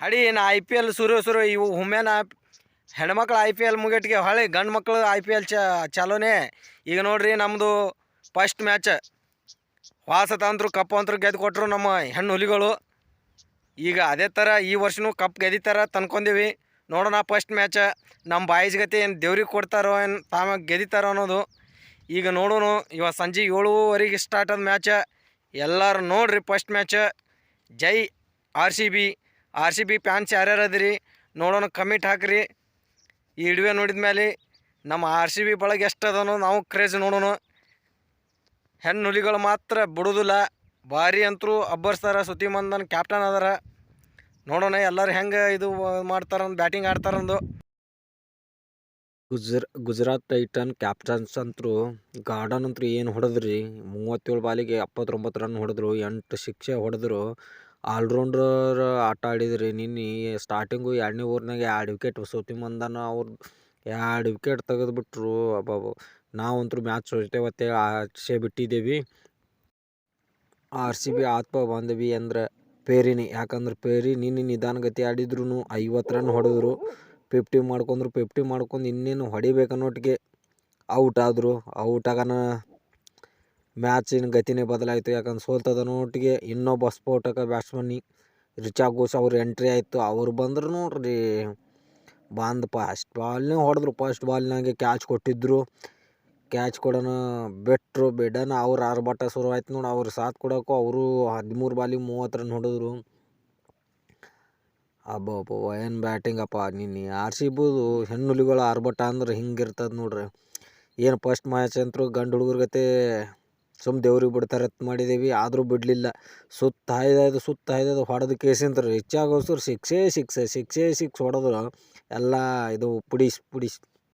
ಹಡಿ, ನಾ I P L ಸುರು ಸುರು ಇವು ಹುಮ್ಮೇನ ಹೆಣ್ಮಕ್ಳು ಐ ಪಿ ಎಲ್ ಮುಗಿಟ್ಗೆ ಹೊಳೆ ಗಂಡು ಮಕ್ಕಳು ಐ ಪಿ ಎಲ್ ಚ, ಚಾಲೋನೇ. ಈಗ ನೋಡ್ರಿ ನಮ್ಮದು ಫಸ್ಟ್ ಮ್ಯಾಚ್ ವಾಸ ಅಂತರು ಕಪ್ ಅಂತರು ಗೆದ್ದು ಕೊಟ್ಟರು ನಮ್ಮ ಹೆಣ್ಣು ಹುಲಿಗಳು. ಈಗ ಅದೇ ಥರ ಈ ವರ್ಷನೂ ಕಪ್ ಗೆದಿತಾರ ತಂದ್ಕೊಂಡೀವಿ. ನೋಡೋಣ ಫಸ್ಟ್ ಮ್ಯಾಚ ನಮ್ಮ ಬಾಯ್ಸ್ ಗತಿ ಏನು ದೇವ್ರಿಗೆ ಕೊಡ್ತಾರೋ ಏನು ತಾಮಾಗ ಗೆದಿತಾರೋ ಅನ್ನೋದು. ಈಗ ನೋಡೋಣ ಇವತ್ತು ಸಂಜೆ ಏಳುವರೆಗೆ ಸ್ಟಾರ್ಟ್ ಆದ ಮ್ಯಾಚ ಎಲ್ಲರೂ ನೋಡ್ರಿ ಫಸ್ಟ್ ಮ್ಯಾಚ ಜೈ R C B. R C B fans ಯಾರ್ಯಾರು ನೋಡೋಣ ಕಮಿಟ್ ಹಾಕ್ರಿ. ಈ ಇಡುವೆ ನೋಡಿದ ಮೇಲೆ ನಮ್ಮ ಆರ್ ಸಿ ಬಿ ಬಳಗ ಎಷ್ಟು ನಾವು ಕ್ರೇಜ್ ನೋಡೋಣ. ಹೆಣ್ಣು ಹುಲಿಗಳು ಮಾತ್ರ ಬಿಡೋದಿಲ್ಲ. ಭಾರಿ ಅಂತರೂ ಅಬ್ಬರ್ಸ್ತಾರ ಸುದ್ದಿ ಮಂದನ್ ಕ್ಯಾಪ್ಟನ್ ಅದಾರ. ನೋಡೋಣ ಎಲ್ಲರೂ ಹೆಂಗೆ ಇದು ಮಾಡ್ತಾರಂದು ಬ್ಯಾಟಿಂಗ್ ಆಡ್ತಾರಂದು ಗುಜರ್, ಗುಜರಾತ್ ಟೈಟನ್ ಕ್ಯಾಪ್ಟನ್ಸ್ ಅಂತರು ಗಾರ್ಡನ್ ಅಂತೂ ಏನು ಹೊಡೆದ್ರಿ? ಮೂವತ್ತೇಳು ಬಾಲಿಗೆ ಎಪ್ಪತ್ತೊಂಬತ್ತು ರನ್ ಹೊಡೆದ್ರು, ಎಂಟು ಶಿಕ್ಷೆ ಹೊಡೆದ್ರು. ಆಲ್ರೌಂಡರ್ ಆಟ ಆಡಿದ್ರಿ ನಿನ್ನೆ ಸ್ಟಾರ್ಟಿಂಗು ಎರಡನೇ ಓವರ್ನಾಗ ಎರಡು ವಿಕೆಟ್ ಸೋತಿ ಬಂದಾನ ಅವ್ರು. ಎರಡು ವಿಕೆಟ್ ತೆಗೆದುಬಿಟ್ರು, ಅಬ್ಬಬ್ಬ. ನಾವಂತೂ ಮ್ಯಾಚ್ ಸೋತೇವತ್ತೆ ಆಚೆ ಬಿಟ್ಟಿದ್ದೇವೆ. ಆರ್ ಸಿ ಬಿ ಆತ್ಮ ಬಂದ್ವಿ ಅಂದ್ರೆ ಪೇರಿನಿ. ಯಾಕಂದ್ರೆ ಪೇರಿ ನಿನ್ನೆ ನಿಧಾನಗತಿ ಆಡಿದ್ರು ಐವತ್ತು ರನ್ ಹೊಡೆದ್ರು. ಫಿಫ್ಟಿ ಮಾಡ್ಕೊಂಡ್ರು ಫಿಫ್ಟಿ ಮಾಡ್ಕೊಂಡು ಇನ್ನೇನು ಹೊಡಿಬೇಕನ್ನೋಟಿಗೆ ಔಟ್ ಆದರು. ಔಟ್ ಆಗೋಣ ಮ್ಯಾಚಿನ ಗತಿನೇ ಬದಲಾಯಿತು. ಯಾಕಂದ್ರೆ ಸೋಲ್ತದ ನೋಟಿಗೆ ಇನ್ನೊಬ್ಬ ಸ್ಫೋಟಕ ಬ್ಯಾಟ್ಸ್ಮನ್ನಿ ರಿಚಾ ಘೋಷ್ ಅವ್ರ ಎಂಟ್ರಿ ಆಯಿತು. ಅವ್ರು ಬಂದ್ರು ನೋಡ್ರಿ. ಬಂದು ಫಸ್ಟ್ ಬಾಲ್ನೇ ಹೊಡೆದ್ರು. ಫಸ್ಟ್ ಬಾಲ್ನಾಗೆ ಕ್ಯಾಚ್ ಕೊಟ್ಟಿದ್ರು. ಕ್ಯಾಚ್ ಕೊಡೋಣ ಬಿಟ್ರು. ಬಿಡೋಣ ಅವ್ರು ಆರ್ಭಟ ಶುರು ಆಯ್ತು ನೋಡಿ. ಅವ್ರು ಸಾಥ್ ಕೊಡೋಕ್ಕೂ ಅವರು ಹದಿಮೂರು ಬಾಲಿಗೆ ಮೂವತ್ತು ರನ್ ಹೊಡೆದ್ರು. ಅಬ್ಬಬ್ಬ ಏನು ಬ್ಯಾಟಿಂಗ್ ಅಪ್ಪ. ನಿನ್ನೆ ಆರ್ ಸಿ ಬಿದು ಹೆಣ್ಣುಲಿಗಳು ಆರ್ಭಟ ಅಂದ್ರೆ ಹಿಂಗಿರ್ತದೆ ನೋಡ್ರಿ. ಏನು ಫಸ್ಟ್ ಮ್ಯಾಚ್ ಅಂತರೂ ಗಂಡು ಹುಡುಗರ ಗತೆ ಸುಮ್ಮ ದೇವ್ರಿಗೆ ಬಿಡ್ತಾರೆ ಅಂತ ಮಾಡಿದ್ದೀವಿ, ಆದರೂ ಬಿಡಲಿಲ್ಲ. ಸುತ್ತ ಹಾಯ್ದಾಯ್ದು ಸುತ್ತ ಹಾಯ್ದಾಯ್ದು ಹೊಡೆದು ಕೇಸಿಂತ್ರ ಹೆಚ್ಚಾಗೋಸ್ರು ಶಿಕ್ಷೆ ಶಿಕ್ಷೆ ಶಿಕ್ಷೆ ಶಿಕ್ಷೆ ಹೊಡೆದ್ರು ಎಲ್ಲ ಇದು ಪುಡಿಸ್ ಪುಡಿಸ್